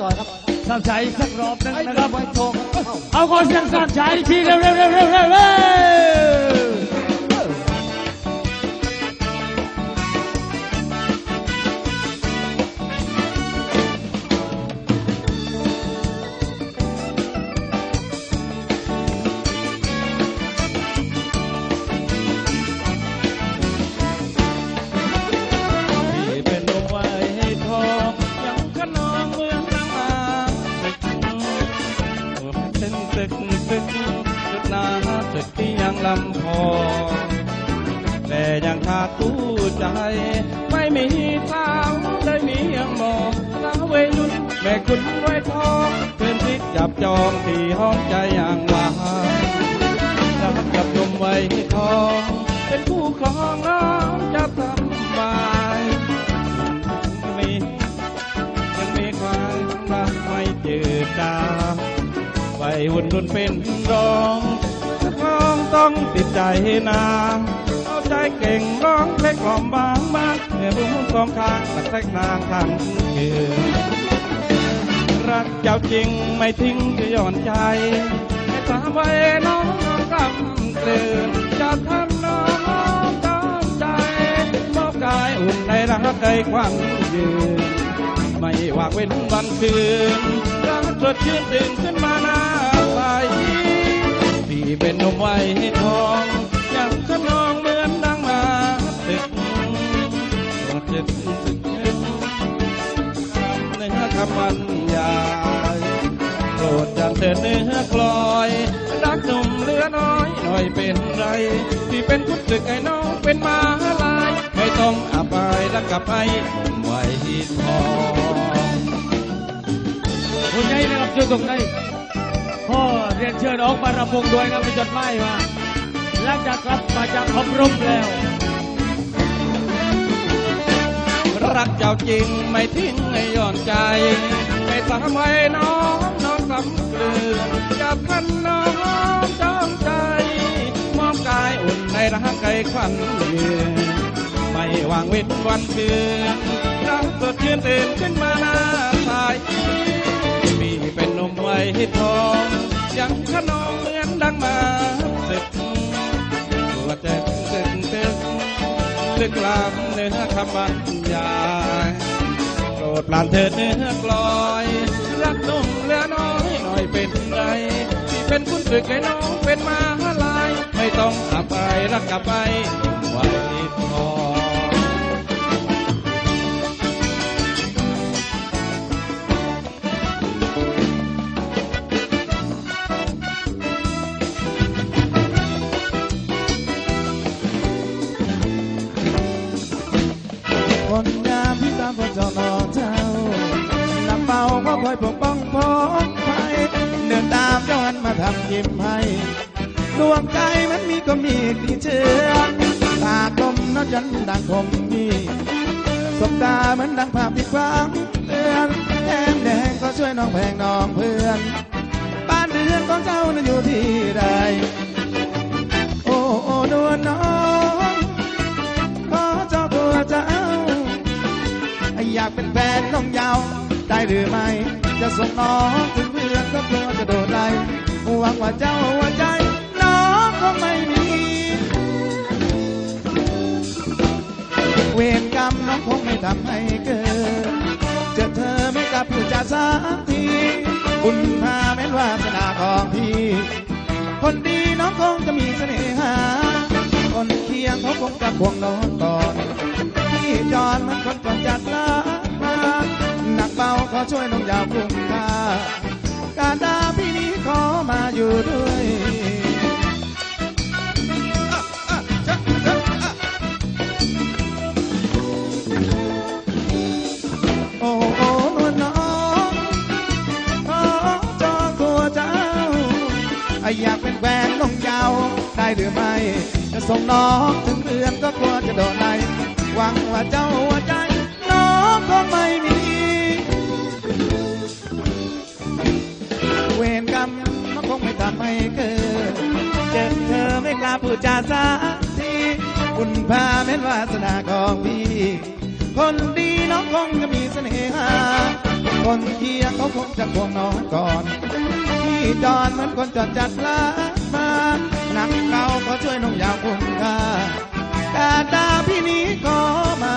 ต่อครับสามชายอีกสักรอบหนึงไอ้นะนะคครัรับบไว้โชว์เอาขอเสียงสามชายอีกทีเร็วเร็วเร็วเร็วเร็วเร็ว ใจ ไม่มีสาวได้มียังมองสาวเวยุนแม่คุณไว้ทองเป็นทิศจับจองที่ห้องใจอย่างวางรักกับลมไว้ทอง เป็นคู่ครองน้องจะทำบายยังมียังมีความรักไม่เจืดจางไว้หุ่นรุนเป็นรองน้องต้องติดใจนาง เอาใจเก่งร้องเพลงกล่อมบางบางเมื่อบุ้งสองข้างตักแทกนางทั้งคืนรักเจ้าจริงไม่ทิ้งจะย่อนใจให้สามไว้น้องน้องกำเกลือนจะทำน้องตามใจมอบกายอุ่นในรักใจควันยืนไม่ว่าเว้นวันคืนรักสดชื่นตื่นขึ้นมาหน้าใสที่เป็นนมไว้ทอง รถจึกตึกตึกเนื้อคำบรรยายโปรดจำเถิดเนื้อคลอย รักหนุ่มเลือน้อยหน่อยเป็นไร ที่เป็นคุณศึกไอ้น้องเป็นมาลาย ไม่ต้องอับอายรักกับไอ้ไว้ทองคุณใหญ่นะครับช่วยตรงไหนพ่อเรียนเชิญออกมารำวงด้วยนะมีจดหมายมาหลังจากกลับมาจากอบรมแล้ว รักเจ้าจริงไม่ทิ้งให้ย่อนใจไม่สามไว้น้องน้องสำเกลือจะพันน้องจ้องใจ มอบกายอุ่นในรักไก่ควันเยือนไม่วางเว้นวันคืนรักสดชื่นตื่นขึ้นมาหน้าใสมีเป็นนมไว้ให้ทองยังขนองเหมือนดังมาสึกตัวเจ็บตึกตึกลึกลาม นื้อคำบรรยายโปรดปรานเถิดเนื้อกลอย รักนุ่มเหลือน้อยหน่อยเป็นไรที่เป็นคุณศึกให้น้องเป็นมาลาย ไม่ต้องขับไปรักกลับไปไว้ทอ คนงามที่ตามพระเจ้านอเจ้าลำเบาก็คอยปกป้องพ้องภัยเดินตามเจ้าหันมาทำยิ้มให้ดวงใจมันมีก็มีที่เชื่อตากลมน้ำจันดังคมมีสบตาเหมือนดังภาพที่ควางเตือนแดงแดงก็ช่วยน้องแพงน้องเพื่อน บ้านเรือนของเจ้านั้นอยู่ที่ใด อยากเป็นแฟนน้องยาว ได้หรือไม่ จะส่งน้องถึงเพื่อนก็กลัวจะโดนไล่หวังว่าเจ้าหัวใจ น้องคงไม่มี เวรกรรมน้องคงไม่ทำให้เกิดเจอเธอไม่กลับผู้จาสักทีบุญพาแม้นวาสนาของพี่ คนดีน้องคงจะมีเสน่หา คนเคียงเขาคงจะควงน้องก่อ ช่วยน้องยาวคุ้มค่าการดาพี่นี้ขอมาอยู่ด้วยโอ้น้องขอจองตัวเจ้าอยากเป็นแฟนน้องยาวได้หรือไม่ จะส่งน้องถึงเรือนก็กลัวจะโดนไล่หวังว่าเจ้า ลาผู้จาสาทีบุญพาแม่นวาสนาของพี่ คนดีน้องคงจะมีเสน่หา คนเคียงเขาคงจะคงน้องก่อนพี่จอนเหมือนคนจอดจัดลามาหนักเก่าก็ช่วยน้องยาวคุ้มค่าแต่ตาพี่นี้ก็มา